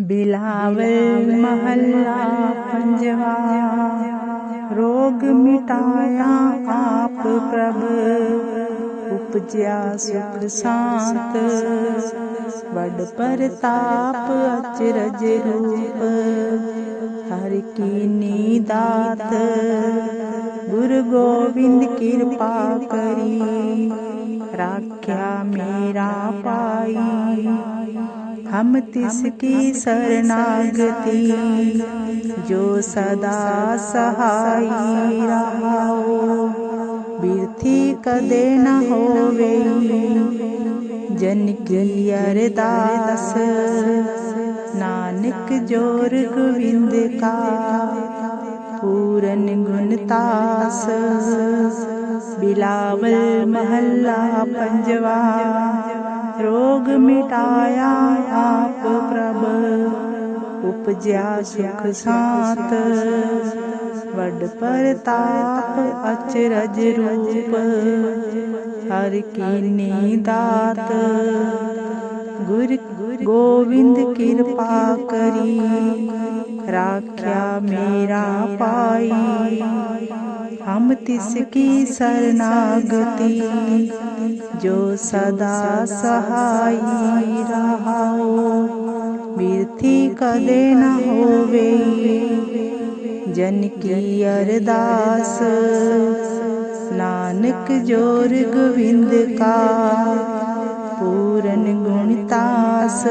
ਬਿਲਾਵਲ ਮਹੱਲਾ ਪੰਜਵਾ ਰੋਗ ਮਿਟਾਇਆ ਆਪ ਪ੍ਰਭ ਉਪਜਿਆ ਸੁਖ ਸਾਤ ਵੱਡ ਪ੍ਰਤਾਪ ਅਚਰਜ ਰੂਪ ਹਰ ਕੀ ਦਾਤ ਗੁਰ ਗੋਬਿੰਦ ਕਿਰਪਾ ਕਰੀ ਰਾਖਿਆ ਮੇਰਾ ਪਾਈ हम तिसकी शरणागति जो सदा सहाई रहाओ बिरथी कदे न होवे जन की अरदास नानक जोर गोविंद का पूरन गुणतास बिलावल महल्ला पंजवा ਰੋਗ ਮਿਟਾਇਆ, ਆਪ ਪ੍ਰਭ ਉਪਜਿਆ ਸੁਖ ਸਾਤ। ਵੱਡ ਪ੍ਰਤਾਪ ਅਚਰਜ ਰੂਪ, ਹਰ ਕੀ ਦਾਤ। ਗੁਰ ਗੋਬਿੰਦ ਕਿਰਪਾ ਕਰੀ, ਰਾਖਿਆ ਮੇਰਾ ਪਾਈ। ਹਮ ਤਿਸ ਕੀ ਸਰਨਾਗਤੀ, ਜੋ ਸਦਾ ਸਹਾਈ ਰਹਾਓ ਬਿਰਥੀ ਕਦੇ ਨਾ ਹੋਵੇ, ਜਨ ਕੀ ਅਰਦਾਸ। ਨਾਨਕ ਜੋਰ ਗੋਵਿੰਦ ਕਾ, ਪੂਰਨ ਗੁਣਤਾਸ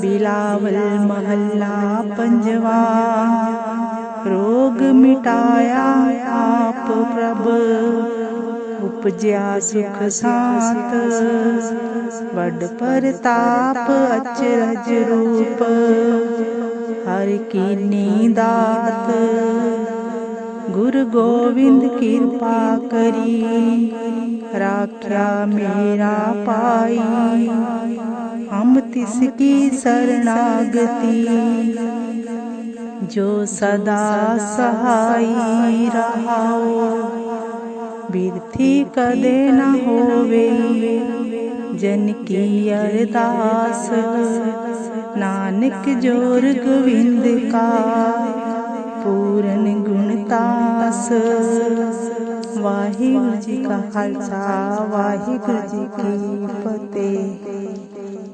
ਬਿਲਾਵਲ ਮਹੱਲਾ ਪੰਜਵਾ। ਮਿਟਾਇਆ ਆਪ ਪ੍ਰਭ। ਉਪਜਿਆ ਸੁਖ ਸਾਤ ਵੱਡ ਪ੍ਰਤਾਪ ਅਚਰਜ ਰੂਪ। ਹਰ ਕੀ ਦਾਤ ਗੁਰ ਗੋਬਿੰਦ ਕਿਰਪਾ ਕਰੀ। ਰਾਖਿਆ ਮੇਰਾ ਪਾਈ ਹਮ ਤਿਸ ਕੀ ਸਰਣਾਗਤੀ ਜੋ ਸਦਾ ਸਹਾਈ ਰਹਾਓ। ਬਿਰਥੀ ਕਦੇ ਨਾ ਹੋਵੇ, ਜਨ ਕੀ ਅਰਦਾਸ। ਨਾਨਕ ਜੋਰ ਗੋਵਿੰਦ ਕਾ, ਪੂਰਨ ਗੁਣਤਾਸ ਵਾਹਿਗੁਰੂ ਜੀ ਕਾ ਖਾਲਸਾ, ਵਾਹਿਗੁਰੂ ਜੀ ਕੀ ਫਤਿਹ।